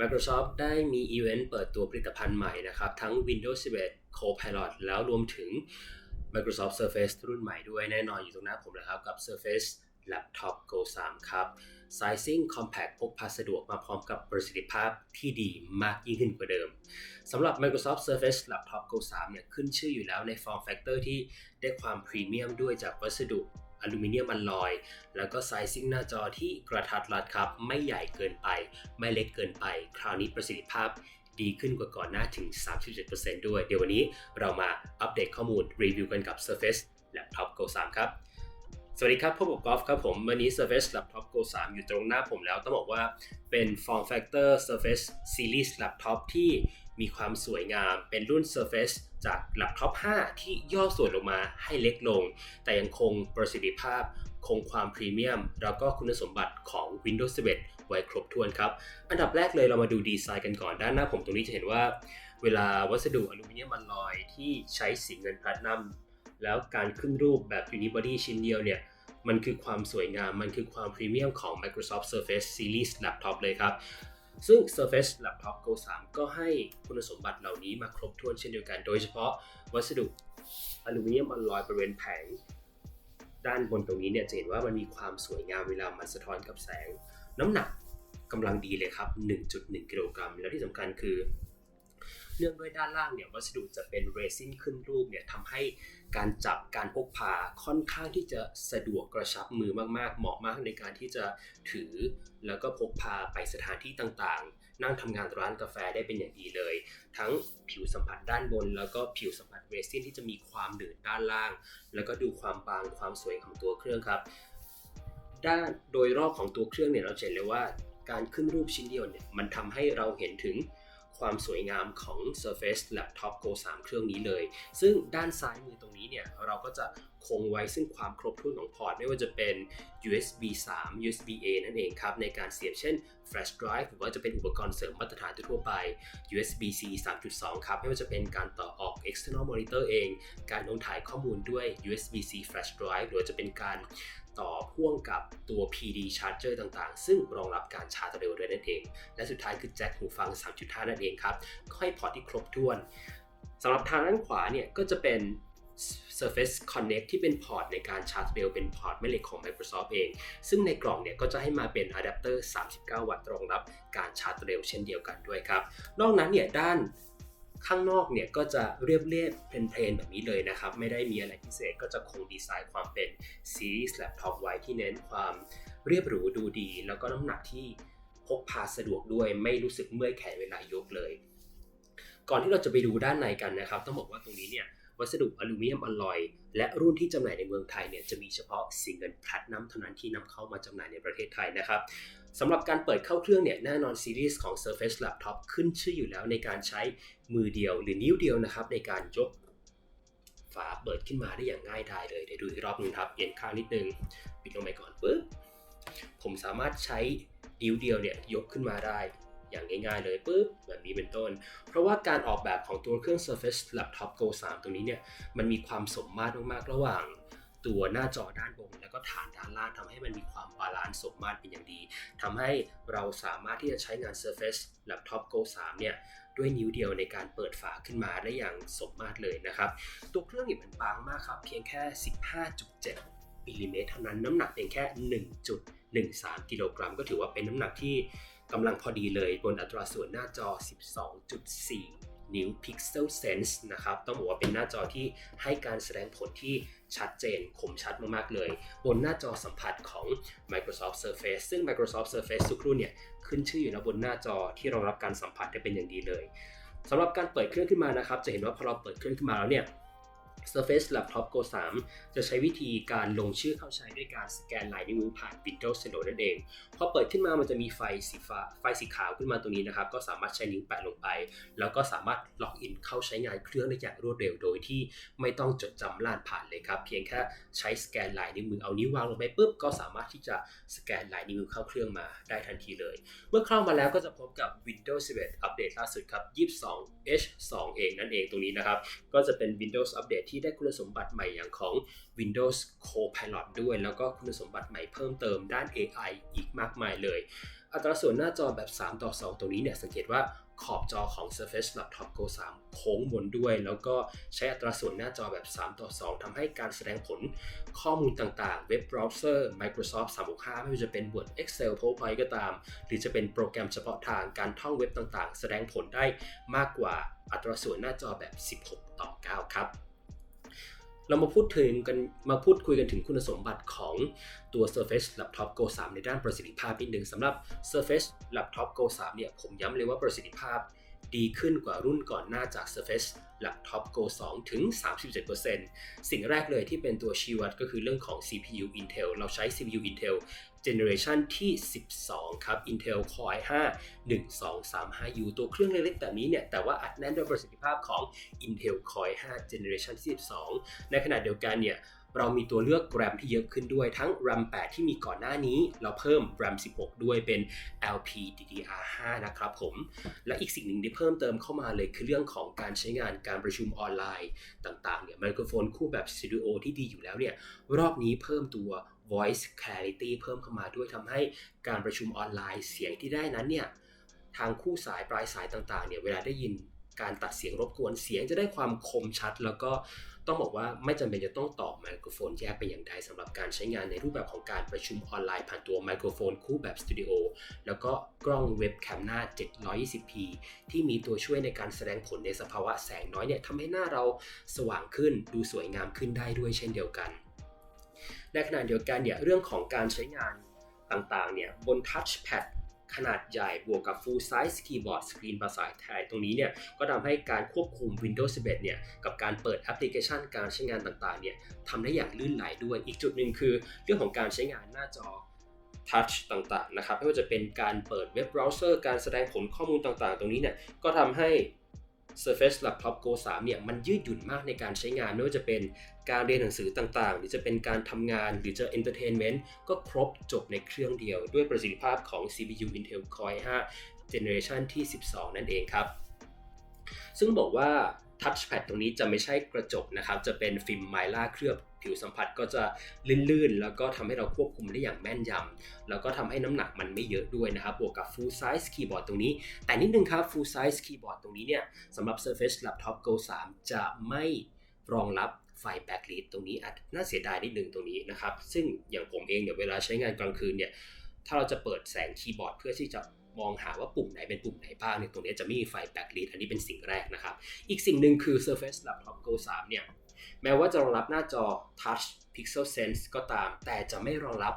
Microsoft ได้มีอีเวนต์เปิดตัวผลิตภัณฑ์ใหม่นะครับ ทั้ง Windows 11 Copilot แล้วรวมถึง Microsoft Surface รุ่นใหม่ด้วยแน่นอนอยู่ตรงหน้าผมแล้วครับ กับ Surface Laptop Go 3 ครับ Sizing Compact พกพาสะดวกมาพร้อมกับประสิทธิภาพที่ดีมากยิ่งขึ้นกว่าเดิมสำหรับ Microsoft Surface Laptop Go 3 เนี่ยขึ้นชื่ออยู่แล้วใน Form Factor ที่ได้ความพรีเมียมด้วยจากวัสดุ อลูมิเนียมอัลลอย แล้วก็ไซซิ่งหน้าจอที่กระทัดรัดครับ ไม่ใหญ่เกินไป ไม่เล็กเกินไป คราวนี้ประสิทธิภาพดีขึ้นกว่าก่อนหน้าถึง 37%ด้วย เดี๋ยววันนี้เรามาอัปเดตข้อมูลรีวิวกันกับ Surface Laptop Go 3 ครับ สวัสดีครับพบกับกอล์ฟครับผม วันนี้ Surface Laptop Go 3 อยู่ตรงหน้าผมแล้ว ต้องบอกว่าเป็น Form Factor Surface Series Laptop ที่ มีความสวยงามเป็นรุ่น Surface จาก Laptop 5ที่ย่อส่วนลงมาให้เล็กลง แต่ยังคงประสิทธิภาพ คงความพรีเมียม แล้วก็คุณสมบัติของ Windows 11 ไว้ครบถ้วนครับ อันดับแรกเลยเรามาดูดีไซน์กันก่อน ด้านหน้าผมตรงนี้จะเห็นว่า เวลาวัสดุอลูมิเนียมอัลลอยที่ใช้สีเงินแพลตินัมแล้วการขึ้นรูปแบบ Unibody ชิ้นเดียวเนี่ยมันคือความสวยงาม มันคือความพรีเมียมของ Microsoft Surface Series Laptop เลยครับ ซึ่ง Surface Laptop Go 3 ก็ให้คุณสมบัติเหล่านี้มาครบถ้วนเช่นเดียวกัน โดยเฉพาะวัสดุอลูมิเนียมอลลอยบริเวณแผง ด้านบนตรงนี้เนี่ยจะเห็นว่ามันมีความสวยงามเวลามันสะท้อนกับแสง น้ำหนักกำลังดีเลยครับ 1.1 กิโลกรัม แล้วที่สำคัญคือ เนื่องด้วยด้านล่างเนี่ยวัสดุจะเป็นเรซินขึ้นรูปเนี่ยทำให้การจับการพกพาค่อนข้างที่จะสะดวกกระชับมือมากๆ เหมาะมากในการที่จะถือ แล้วก็พกพาไปสถานที่ต่างๆ นั่งทำงานร้านกาแฟได้เป็นอย่างดีเลย ทั้งผิวสัมผัสด้านบน แล้วก็ผิวสัมผัสเรซินที่จะมีความหนืดด้านล่าง แล้วก็ดูความบางความสวยของตัวเครื่องครับด้านโดยรอบของตัวเครื่องเนี่ยเราเห็นเลยว่าการขึ้นรูปชิ้นเดียวเนี่ยมันทำให้เราเห็นถึง ความสวยงามของ Surface Laptop Go 3 เครื่องนี้เลย ซึ่งด้านซ้ายมือตรงนี้เนี่ยเราก็จะ คงไว้ซึ่งความครบถ้วนของพอร์ต ไม่ว่าจะเป็น USB 3 USB A นั่นเองครับ ในการเสียบเช่น Flash Drive หรือว่าจะเป็นอุปกรณ์เสริมมาตรฐานทั่วไป USB C 3.2 ครับ ไม่ว่าจะเป็นการต่อออก external monitor เอง การโน้มถ่ายข้อมูลด้วย USB C Flash Drive หรือว่าจะเป็นการต่อพ่วงกับตัว PD charger ต่างๆ ซึ่งรองรับการชาร์จเร็วด้วยนั่นเอง และสุดท้ายคือแจ็คหูฟัง 3.5 นั่นเองครับ ก็ให้พอร์ตที่ครบถ้วนสำหรับทางด้านขวาเนี่ยก็จะเป็น Surface Connect ที่เป็นพอร์ตในการชาร์จเร็วเป็นพอร์ตแม่เหล็กของ Microsoft เอง ซึ่งในกล่องเนี่ยก็จะให้มาเป็นอะแดปเตอร์ 39 วัตต์รองรับการชาร์จเร็วเช่นเดียวกันด้วยครับ นอกนั้นเนี่ยด้านข้างนอกเนี่ยก็จะเรียบเรียบเพลนๆแบบนี้เลยนะครับ ไม่ได้มีอะไรพิเศษก็จะคงดีไซน์ความเป็น Series Laptop ไว้ที่เน้นความเรียบหรูดูดี แล้วก็น้ำหนักที่พกพาสะดวกด้วยไม่รู้สึกเมื่อยแขนเวลายกเลย ก่อนที่เราจะไปดูด้านในกันนะครับ ต้องบอกว่าตรงนี้เนี่ย วัสดุอลูมิเนียมอลลอยและรุ่นที่จำหน่ายในเมืองไทยเนี่ยจะมีเฉพาะสีเงินแพลตินัมเท่านั้นที่นำเข้ามาจำหน่ายในประเทศไทยนะครับสำหรับการเปิดเข้าเครื่องเนี่ยแน่นอนซีรีส์ของ Surface Laptop ขึ้นชื่ออยู่แล้วในการใช้มือเดียวหรือนิ้วเดียวนะครับในการยกฝาเปิดขึ้นมาได้อย่างง่ายดายเลยเดี๋ยวดูอีกรอบนึงครับเอียงข้างนิดนึงปิดลงไปก่อนปึ๊บผมสามารถใช้นิ้วเดียวเนี่ยยกขึ้นมาได้ อย่างง่ายๆเลยปุ๊บแบบนี้เป็นต้น เพราะว่าการออกแบบของตัวเครื่อง Surface Laptop Go 3ตรงนี้เนี่ยมันมีความสมมาตรมากๆระหว่างตัวหน้าจอด้านบนแล้วก็ฐานด้านล่างทำให้มันมีความบาลานซ์สมมาตรเป็นอย่างดีทำให้เราสามารถที่จะใช้งาน Surface Laptop Go 3 เนี่ยด้วยนิ้วเดียวในการเปิดฝาขึ้นมาได้อย่างสมมาตรเลยนะครับ ตัวเครื่องเนี่ยมันบางมากครับ เพียงแค่ 15.7มิลลิเมตรเท่านั้นน้ำหนักเพียงแค่ 1.13 กิโลกรัม ก็ถือว่าเป็นน้ำหนักที่ กำลังพอดีเลยบนอัตราส่วนหน้าจอ 12.4 นิ้ว Pixel Sense นะครับ ต้องบอกว่าเป็นหน้าจอที่ให้การแสดงผลที่ชัดเจนคมชัดมากๆเลย บนหน้าจอสัมผัสของ Microsoft Surface ซึ่ง Microsoft Surface ทุกรุ่นเนี่ย ขึ้นชื่ออยู่แล้วบนหน้าจอที่รองรับการสัมผัสได้เป็นอย่างดีเลยสำหรับการเปิดเครื่องขึ้นมานะครับ จะเห็นว่าพอเราเปิดเครื่องขึ้นมาแล้วเนี่ย Surface Laptop Go 3 จะใช้วิธีการลงชื่อเข้าใช้ด้วยการสแกนลายนิ้วมือผ่าน Windows Hello นั่นเอง พอเปิดขึ้นมามันจะมีไฟสีฟ้าไฟสีขาวขึ้นมาตรงนี้นะครับ ก็สามารถใช้นิ้วแปะลงไป แล้วก็สามารถล็อกอินเข้าใช้งานเครื่องได้อย่างรวดเร็วโดยที่ไม่ต้องจดจำรหัสผ่านเลยครับ เพียงแค่ใช้สแกนลายนิ้วมือเอานิ้ววางลงไปปุ๊บก็สามารถที่จะสแกนลายนิ้วมือเข้าเครื่องมาได้ทันทีเลย เมื่อเข้ามาแล้วก็จะพบกับ Windows 11 อัปเดตล่าสุดครับ 22H2 เองนั่นเองตรงนี้นะครับ ก็จะเป็น Windows อัปเดตที่ได้คุณสมบัติใหม่อย่างของ Windows Copilot ด้วย แล้วก็คุณสมบัติใหม่เพิ่มเติมด้าน AI อีกมากมายเลย อัตราส่วนหน้าจอแบบ 3 ต่อ 2 ตรงนี้เนี่ยสังเกตว่าขอบจอของ Surface Laptop Go 3 โค้งบนด้วย แล้วก็ใช้อัตราส่วนหน้าจอแบบ 3 ต่อ 2ทำให้การแสดงผลข้อมูลต่างๆ เว็บเบราว์เซอร์ Microsoft 365 ไม่ว่าจะเป็น Word Excel PowerPoint ก็ตาม หรือจะเป็นโปรแกรมเฉพาะทางการท่องเว็บต่างๆ แสดงผลได้มากกว่าอัตราส่วนหน้าจอแบบ 16 ต่อ 9 ครับ เรามาพูดถึงกันมาพูดคุยกันถึงคุณสมบัติของตัว Surface Laptop Go 3 ในด้านประสิทธิภาพนิดนึงสำหรับ Surface Laptop Go 3 เนี่ยผมย้ำเลยว่าประสิทธิภาพดีขึ้นกว่ารุ่นก่อนหน้าจาก Surface Laptop Go 2 ถึง 37%สิ่งแรกเลยที่เป็นตัวชี้วัดก็คือเรื่องของ CPU Intel เราใช้ CPU Intel Generation ที่ 12 ครับ Intel Core i5 1235U ตัวเครื่องเล็กๆแบบนี้เนี่ย แต่ว่าอัดแน่นด้วยประสิทธิภาพของ Intel Core i5 Generation ที่ 12 ในขณะเดียวกันเนี่ยเรามีตัวเลือก RAM ที่เยอะขึ้นด้วยทั้ง RAM 8 ที่มีก่อนหน้านี้ เราเพิ่ม RAM 16 ด้วยเป็น LPDDR5 นะครับผม และอีกสิ่งหนึ่งที่เพิ่มเติมเข้ามาเลยคือเรื่องของการใช้งานการประชุมออนไลน์ต่างๆเนี่ยไมโครโฟนคู่แบบสตูดิโอที่ดีอยู่แล้วเนี่ยรอบนี้เพิ่มตัว voice clarity เพิ่มเข้ามาด้วยทำให้การประชุมออนไลน์เสียงที่ได้นั้นเนี่ยทางคู่สายปลายสายต่างๆเนี่ยเวลาได้ยินการตัดเสียงรบกวนเสียงจะได้ความคมชัด แล้วก็ต้องบอกว่าไม่จำเป็นจะต้องต่อไมโครโฟนแยกเป็นอย่างใดสำหรับการใช้งานในรูปแบบของการประชุมออนไลน์ผ่านตัวไมโครโฟนคู่แบบสตูดิโอแล้วก็กล้องเว็บแคมหน้า 720p ที่มีตัวช่วยในการแสดงผลในสภาวะแสงน้อยเนี่ยทำให้หน้าเราสว่างขึ้นดูสวยงามขึ้นได้ด้วยเช่นเดียวกัน ในขณะเดียวกันเนี่ยเรื่องของการใช้งานต่างๆเนี่ยบนทัชแพดขนาดใหญ่บวกกับ full size keyboard screen ภาษาไทยตรงนี้เนี่ยก็ทำให้การควบคุม Windows 11เนี่ยกับการเปิดแอปพลิเคชันการใช้งานต่างๆเนี่ยทำได้อย่างลื่นไหลด้วย อีกจุดหนึ่งคือเรื่องของการใช้งานหน้าจอ Touch ต่างๆนะครับไม่ว่าจะเป็นการเปิดเว็บเบราว์เซอร์การแสดงผลข้อมูลต่างๆ ตรงนี้เนี่ยก็ทำให้ Surface Laptop Go 3 เนี่ยมันยืดหยุ่นมากในการใช้งาน ไม่ว่าจะเป็นการเรียนหนังสือต่างๆ หรือจะเป็นการทำงานหรือจะ entertainment ก็ครบจบในเครื่องเดียว ด้วยประสิทธิภาพของ CPU Intel Core i5 Generation ที่ 12 นั่นเองครับ ซึ่งบอกว่าทัชแพดตรงนี้จะไม่ใช่กระจกนะครับ จะเป็นฟิล์มไมล่าเคลือบ ผิวสัมผัสก็จะลื่นๆ แล้วก็ทำให้เราควบคุมได้อย่างแม่นยำแล้วก็ทำให้น้ำหนักมันไม่เยอะด้วยนะครับ บวกกับ full size keyboard ตรงนี้ แต่นิดนึงครับ full size keyboard ตรงนี้เนี่ยสำหรับ Surface Laptop Go 3 จะไม่รองรับไฟแบ็กลิตตรงนี้อาจน่าเสียดายนิดนึงตรงนี้นะครับ ซึ่งอย่างผมเองเนี่ยเวลาใช้งานกลางคืนเนี่ยถ้าเราจะเปิดแสงคีย์บอร์ดเพื่อที่จะมองหาว่าปุ่มไหนเป็นปุ่มไหนบ้างเนี่ยตรงนี้จะไม่มีไฟแบ็กลิตอันนี้เป็นสิ่งแรกนะครับ อีกสิ่งหนึ่งคือ Surface Laptop Go 3 เนี่ย แม้ว่าจะรองรับหน้าจอ Touch Pixel Sense ก็ตาม แต่จะไม่รองรับ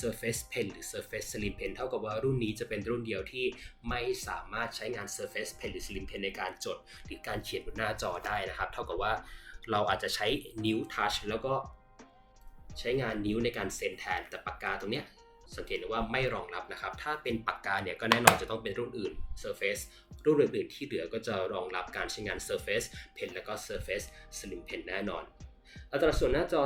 Surface Pen หรือ Surface Slim Pen เท่ากับว่ารุ่นนี้จะเป็นรุ่นเดียวที่ไม่สามารถใช้งาน Surface Pen หรือ Slim Pen ในการจด หรือการเขียนบนหน้าจอได้นะครับ เท่ากับว่าเราอาจจะใช้นิ้วทัชแล้วก็ใช้งานนิ้วในการเซ็นแทน แต่ปากกาตรงเนี้ย สังเกตว่าไม่รองรับนะครับ ถ้าเป็นปากกาเนี่ยก็แน่นอนจะต้องเป็นรุ่นอื่น Surface รุ่นอื่นๆที่เหลือก็จะรองรับการใช้งาน Surface Pen แล้วก็ Surface Slim Pen แน่นอนอัตราส่วนหน้าจอ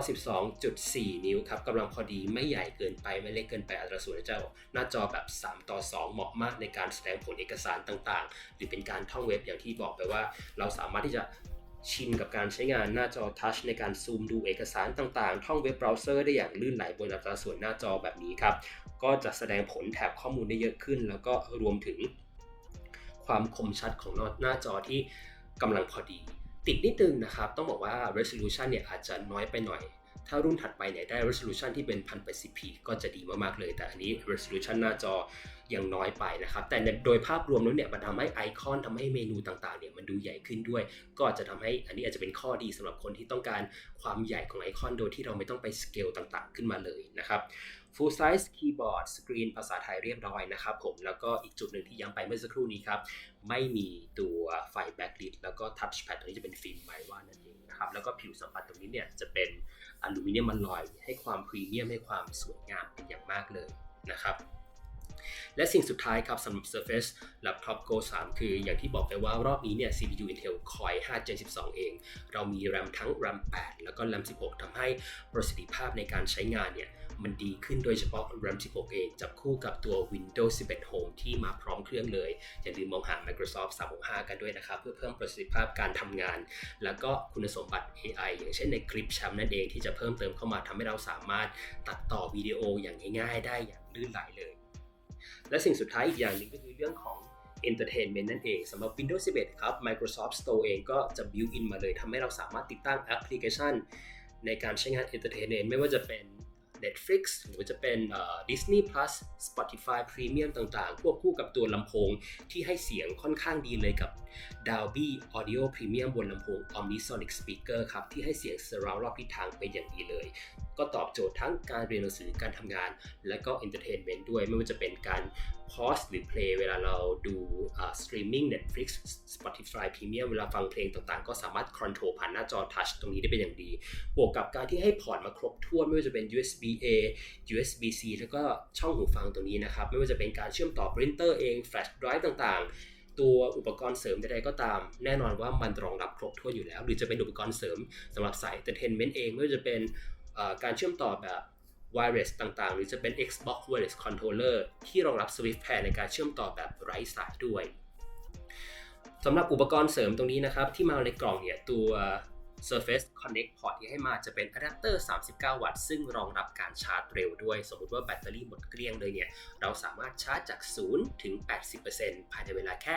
12.4 นิ้วครับกำลังพอดีไม่ใหญ่เกินไปไม่เล็กเกินไปอัตราส่วนหน้าจอหน้าจอแบบ 3 ต่อ 2 เหมาะมากในการแสดงผลเอกสารต่างๆ หรือเป็นการท่องเว็บอย่างที่บอกไปว่า เราสามารถที่จะ ชินกับการใช้งานหน้าจอทัชในการซูมดูเอกสารต่างๆ ท่องเว็บเบราว์เซอร์ได้อย่างลื่นไหลบนอัตราส่วนหน้าจอแบบนี้ครับ ก็จะแสดงผลแถบข้อมูลได้เยอะขึ้น แล้วก็รวมถึงความคมชัดของหน้าจอที่กำลังพอดี ติดนิดนึงนะครับ ต้องบอกว่า resolution เนี่ยอาจจะน้อยไปหน่อย ถ้ารุ่นถัดไปเนี่ยได้ resolution ที่เป็น 1080p ก็จะดีมากๆเลย แต่อันนี้ resolution หน้าจอยังน้อยไปนะครับ แต่โดยภาพรวมแล้วเนี่ยมันทำให้ไอคอนทำให้เมนูต่างๆเนี่ยมันดูใหญ่ขึ้นด้วย ก็จะทำให้อันนี้อาจจะเป็นข้อดีสำหรับคนที่ต้องการความใหญ่ของไอคอนโดยที่เราไม่ต้องไปสเกลต่างๆ ขึ้นมาเลยนะครับ full size keyboard screen ภาษาไทยเรียบร้อยนะครับผม แล้วก็อีกจุดหนึ่งที่ย้ำไปเมื่อสักครู่นี้ครับ ไม่มีตัวไฟ backlit แล้วก็ touchpad ตรงนี้จะเป็นฟิล์มไมว่านั่นเองนะครับ แล้วก็ผิวสัมผัสตรงนี้เนี่ยจะเป็น อลูมิเนียมมันลอยให้ความพรีเมียมให้ความสวยงามเป็นอย่างมากเลยนะครับและสิ่งสุดท้ายครับสำหรับ Surface Laptop Go 3 คืออย่างที่บอกไปว่ารอบนี้เนี่ย CPU Intel Core 5 Gen 12 เอง เรามี RAM ทั้ง RAM 8 แล้วก็ RAM 16ทำให้ประสิทธิภาพในการใช้งานเนี่ย มันดีขึ้นโดยเฉพาะ RAM 16 เอง จับคู่กับตัว Windows 11 Home ที่มาพร้อมเครื่องเลย อย่าลืมมองหา Microsoft 365 กันด้วยนะครับ เพื่อเพิ่มประสิทธิภาพการทำงาน แล้วก็คุณสมบัติ AI อย่างเช่นในคลิปแชมนั่นเองที่จะเพิ่มเติมเข้ามาทำให้เราสามารถตัดต่อวิดีโออย่างง่ายๆ ได้อย่างลื่นไหลเลย และสิ่งสุดท้ายอีกอย่างหนึ่งก็คือเรื่องของ Entertainment นั่นเองสำหรับ Windows 11 ครับ Microsoft Store เองก็จะ built in มาเลยทำให้เราสามารถติดตั้งแอปพลิเคชัน ในการใช้งาน Entertainment ไม่ว่าจะเป็น Netflix หรือจะเป็น Disney Plus Spotify Premium ต่างๆ ควบคู่กับตัวลำโพงที่ให้เสียงค่อนข้างดีเลยกับ Dolby Audio Premium บนลำโพง Omnisonic Speaker ครับ ที่ให้เสียง surround รอบทิศทางเป็นอย่างดีเลย ก็ตอบโจทย์ทั้งการเรียนหนังสือการทำงาน และก็ entertainment ด้วย ไม่ว่าจะเป็นการ pause หรือ play เวลาเราดูอ่า streaming Netflix Spotify Premium เวลาฟังเพลงต่างๆ ก็สามารถ control ผ่านหน้าจอ touch ตรงนี้ได้เป็นอย่างดี บวกกับการที่ให้พอร์ตมาครบถ้วนไม่ว่าจะเป็น USB A USB C แล้วก็ช่องหูฟังตรงนี้นะครับ ไม่ว่าจะเป็นการเชื่อมต่อ printer เอง flash drive ต่างๆตัวอุปกรณ์เสริมใดๆก็ตาม แน่นอนว่ามันรองรับครบถ้วนอยู่แล้ว หรือจะเป็นอุปกรณ์เสริมสำหรับสาย entertainment เองไม่ว่าจะเป็น การเชื่อมต่อแบบ wireless ต่างๆ หรือจะเป็น Xbox wireless controller ที่รองรับ Swift pair ในการเชื่อมต่อแบบไร้สายด้วยสำหรับอุปกรณ์เสริมตรงนี้นะครับ ที่มาในกล่องเนี่ยตัว Surface Connect Port ที่ให้มาจะเป็นอะแดปเตอร์ 39 วัตต์ ซึ่งรองรับการชาร์จเร็วด้วย สมมติว่าแบตเตอรี่หมดเกลี้ยงเลยเนี่ย เราสามารถชาร์จจาก 0 ถึง 80%ภายในเวลาแค่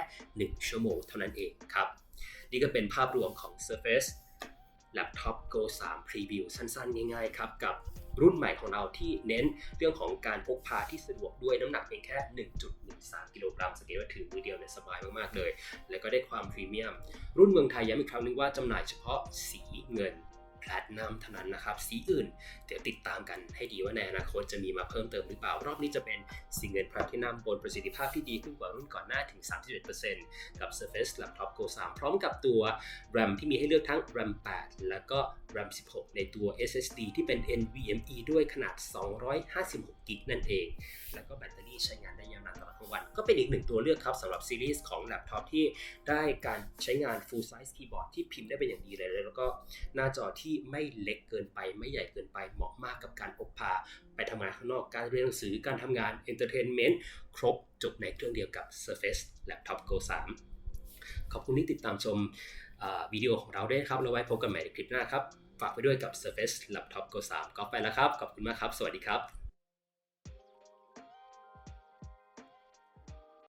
1 ชั่วโมงเท่านั้นเองครับ นี่ก็เป็นภาพรวมของ Surface Laptop Go 3 Preview สั้นๆ ง่ายๆ ครับ กับรุ่นใหม่ของเราที่เน้นเรื่องของการพกพาที่สะดวกด้วยน้ำหนักเพียงแค่ 1.13 กิโลกรัมสังเกตว่าถือมือเดียวเนี่ยสบายมากๆเลย แล้วก็ได้ความพรีเมียม รุ่นเมืองไทยย้ำอีกครั้งนึงว่าจำหน่ายเฉพาะสีเงิน แพลตนัมเท่านั้นนะครับ สีอื่น เดี๋ยวติดตามกันให้ดีว่าในอนาคตจะมีมาเพิ่มเติมหรือเปล่า รอบนี้จะเป็นสีเงินแพลตินัมบนประสิทธิภาพที่ดีขึ้นกว่ารุ่นก่อนหน้าถึง 31%กับ Surface Laptop Go 3 พร้อมกับตัว RAM ที่มีให้เลือกทั้ง RAM 8 แล้วก็ RAM 16 ในตัว SSD ที่เป็น NVMe ด้วยขนาด 256 กิกนั่นเอง แล้วก็แบตเตอรี่ใช้งานได้ยาวนานตลอดทั้งวัน ก็เป็นอีกหนึ่งตัวเลือกครับสำหรับซีรีส์ของแล็ปท็อปที่ได้การใช้งาน full size keyboard ที่พิมพ์ได้เป็นอย่างดีเลย แล้วก็หน้าจอที่ไม่เล็กเกินไป ไม่ใหญ่เกินไปเหมาะมากกับการพกพา ไปทำงานข้างนอกการเรียนหนังสือการทำงานเอนเตอร์เทนเมนต์ครบจบในเครื่องเดียวกับ Surface Laptop Go 3 ขอบคุณที่ติดตามชมวิดีโอของเราด้วยครับเราไว้พบกันใหม่ในคลิปหน้าครับ ฝากไปด้วยกับ Surface Laptop Go 3ก็ไปแล้วครับ ขอบคุณมากครับ สวัสดีครับ